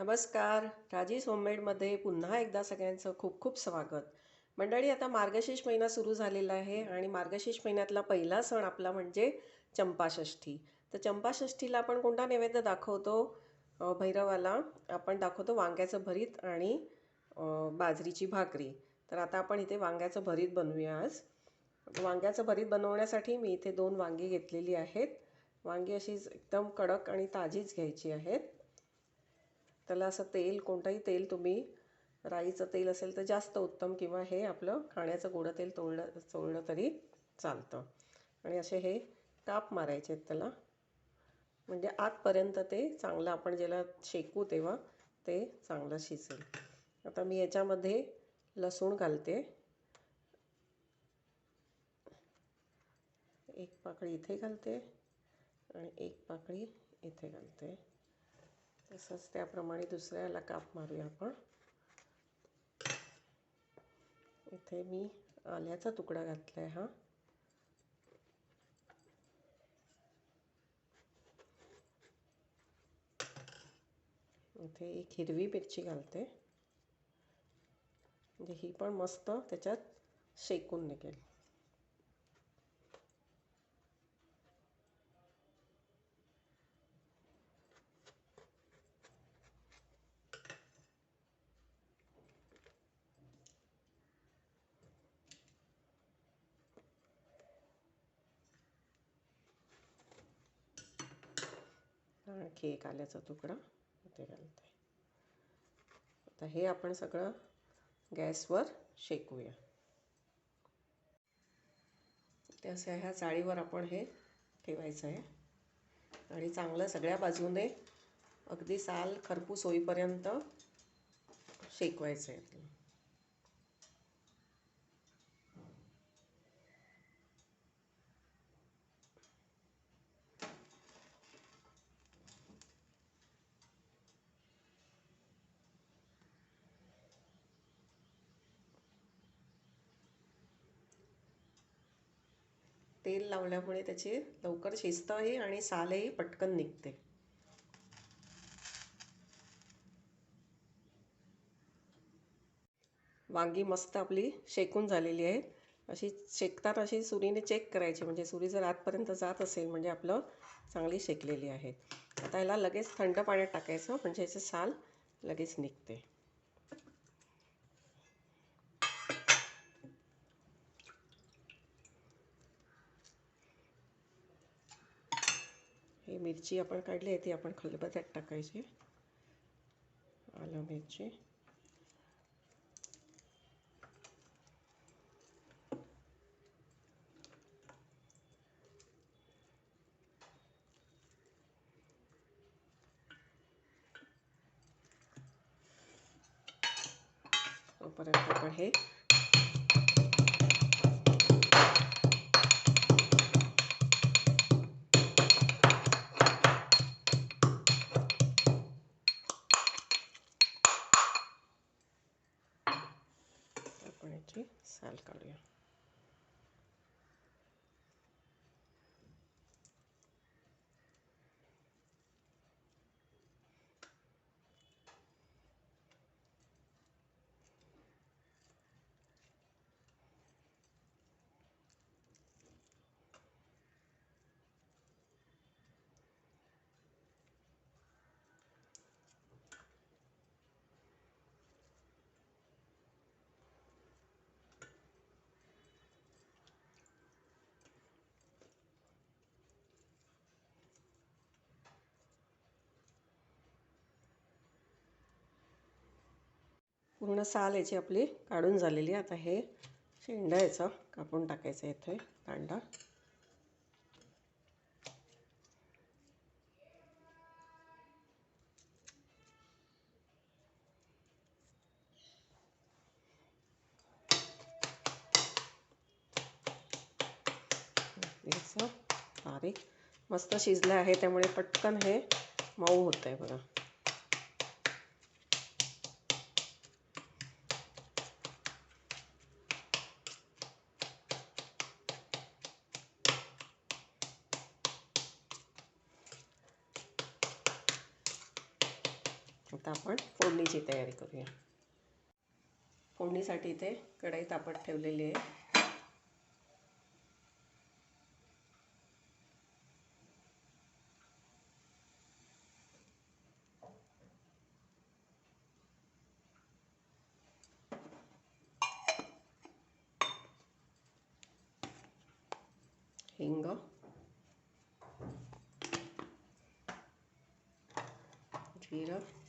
नमस्कार. राजेश होममेडमध्ये पुन्हा एकदा सगळ्यांचं खूप खूप स्वागत. मंडळी आता मार्गशीर्ष महिना सुरू झालेला आहे आणि मार्गशीर्ष महिन्यातला पहिला सण आपला म्हणजे चंपाषष्ठी. तर चंपाषष्ठीला आपण कोणता नैवेद्य दाखवतो? भैरवाला आपण दाखवतो वांग्याचं भरीत आणि बाजरीची भाकरी. तर आता आपण इथे वांग्याचं भरीत बनवूया आज. वांग्याचं भरीत बनवण्यासाठी मी इथे दोन वांगी घेतलेली आहेत. वांगी अशीच एकदम कडक आणि ताजीच घ्यायची आहेत. त्याला असं तेल कोणतंही तेल तुम्ही राईचं तेल असेल तर जास्त उत्तम किंवा हे आपलं खाण्याचं गोडं तेल तोडलं चोळलं तरी चालतं. आणि असे हे काप मारायचे आहेत त्याला. म्हणजे आतपर्यंत ते चांगलं आपण ज्याला शेकू तेव्हा ते चांगलं शिजेल. आता मी याच्यामध्ये लसूण घालते. एक पाकळी इथे घालते आणि एक पाकळी इथे घालते. तसंच त्याप्रमाणे दुसऱ्याला काप मारूया आपण. इथे मी आल्याचा तुकडा घातला आहे हा. इथे एक हिरवी मिरची घालते. म्हणजे ही पण मस्त त्याच्यात शेकून निघेल. आणखी एक आल्याचा तुकडा. ते घालते. आता हे आपण सगळं गॅसवर शेकूया. तसं ह्या चाळीवर आपण हे ठेवायचं आहे. आणि चांगलं सगळ्या बाजूने अगदी साल खरपूस होईपर्यंत शेकवायचं आहे. तेल लावल्यामुळे त्याची लवकर शिजतंही आणि सालही पटकन निघते. वांगी मस्त आपली शेकून झालेली आहे. अशी शेकतात अशी सुरीने चेक करायची. म्हणजे सुरी जर आतपर्यंत जात असेल म्हणजे आपलं चांगली शेकलेली आहे. आता याला लगेच थंड पाण्यात टाकायचं. म्हणजे याचं साल लगेच निघते. मिरची आपण काढली आहे ती आपण खलबत्यात टाकायची. आलं मिरची. तोपर्यंत आपण हे पूर्ण साल याची आपली काढून झालेली आता हे शेंडा याचा कापून टाकायचं इथे कांदा. बारीक मस्त शिजलं आहे त्यामुळे पटकन हे मऊ होतं आहे बघा. आता आपण फोडणीची तयारी करूया. फोडणीसाठी इथे कढई तापत ठेवलेली आहे. हिंग. जिरं.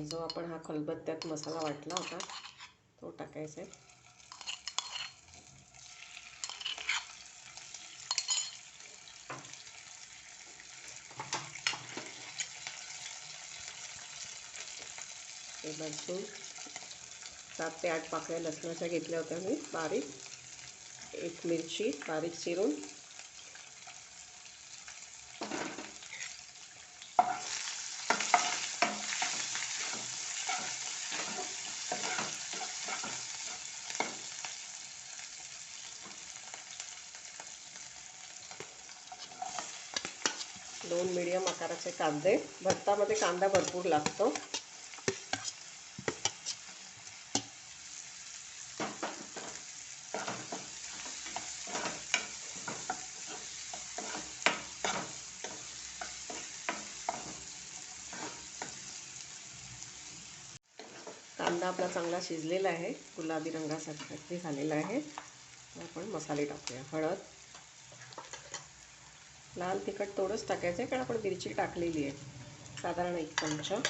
आणि जो आपण हा खलबत्त्यात मसाला वाटला होता तो टाकायचा आहे. हे लसूण सात ते आठ पाकळ्या लसणाच्या घेतल्या होत्या मी बारीक. एक मिरची बारीक चिरून दोन मीडियम आकाराचे कांदे. भरतामध्ये कांदा भरपूर लागतो. कांदा आपला चांगला शिजलेला आहे. गुलाबी रंगासाठी झालेला आहे. आपण मसाले टाकूया. हळद. लाल तिखट थोडंच टाकायचं आहे कारण आपण मिरची टाकलेली आहे. साधारण एक चमचा.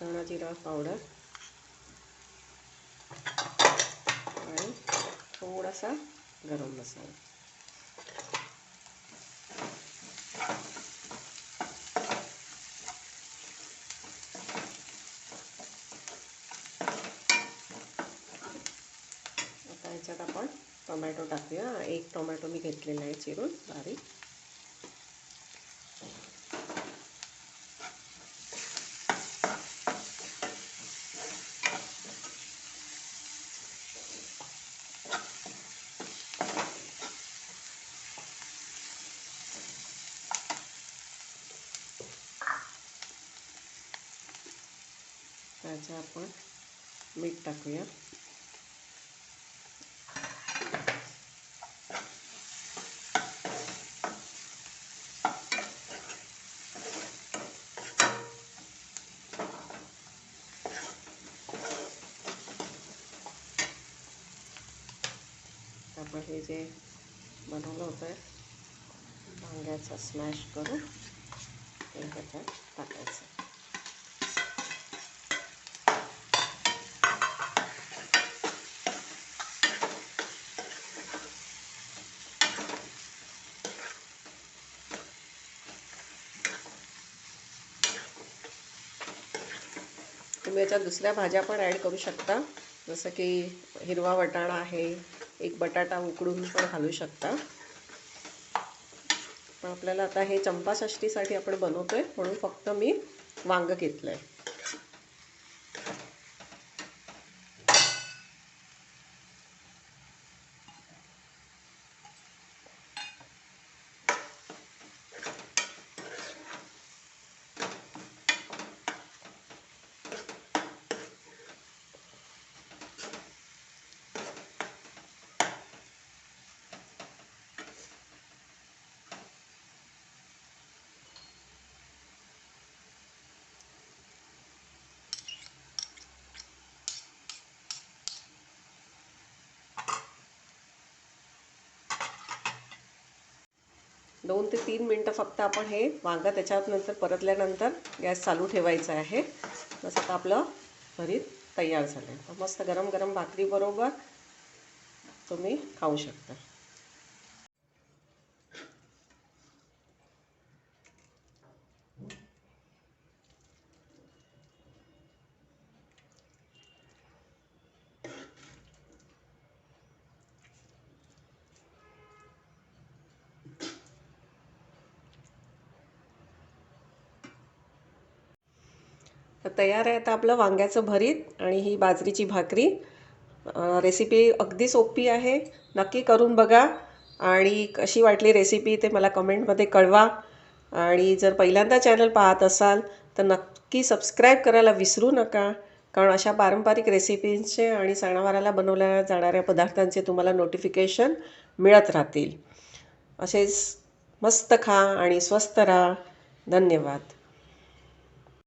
धणा जिरा पावडर. आणि थोडासा गरम मसाला आता ह्याच्यात आपण टोमॅटो टाकूया. एक टोमॅटो मी घेतलेला आहे चिरून बारीक. त्याचं आपण मीठ टाकूया. आपण हे जे बनवलं होतं वांग्याचं स्मॅश करून हे ह्याच्यात टाकायचं. तुम्ही याच्यात दुसऱ्या भाज्या पण ॲड करू शकता. जसं की हिरवा वटाणा आहे एक बटाटा उकडून पण घालू शकता. पण आपल्याला आता हे चंपाषष्टीसाठी आपण बनवतो आहे म्हणून फक्त मी वांग घेतलं आहे दोन ते तीन मिनटं फक्त आपण हे वांगा त्याच्यात नंतर परतल्यानंतर गॅस चालू ठेवायचा आहे. तसं आता आपलं भरीत तयार झालं आहे मस्त गरम गरम भाकरीबरोबर तुम्ही खाऊ शकता. तर तयार आहे आता आपलं वांग्याचं भरीत आणि ही बाजरीची भाकरी. रेसिपी अगदी सोपी आहे. नक्की करून बघा आणि कशी वाटली रेसिपी ते मला कमेंटमध्ये कळवा. आणि जर पहिल्यांदा चॅनल पाहत असाल तर नक्की सबस्क्राईब करायला विसरू नका. कारण अशा पारंपरिक रेसिपींचे आणि सणावाराला बनवल्या जाणाऱ्या पदार्थांचे तुम्हाला नोटिफिकेशन मिळत राहतील. असेच मस्त खा आणि स्वस्त राहा. धन्यवाद.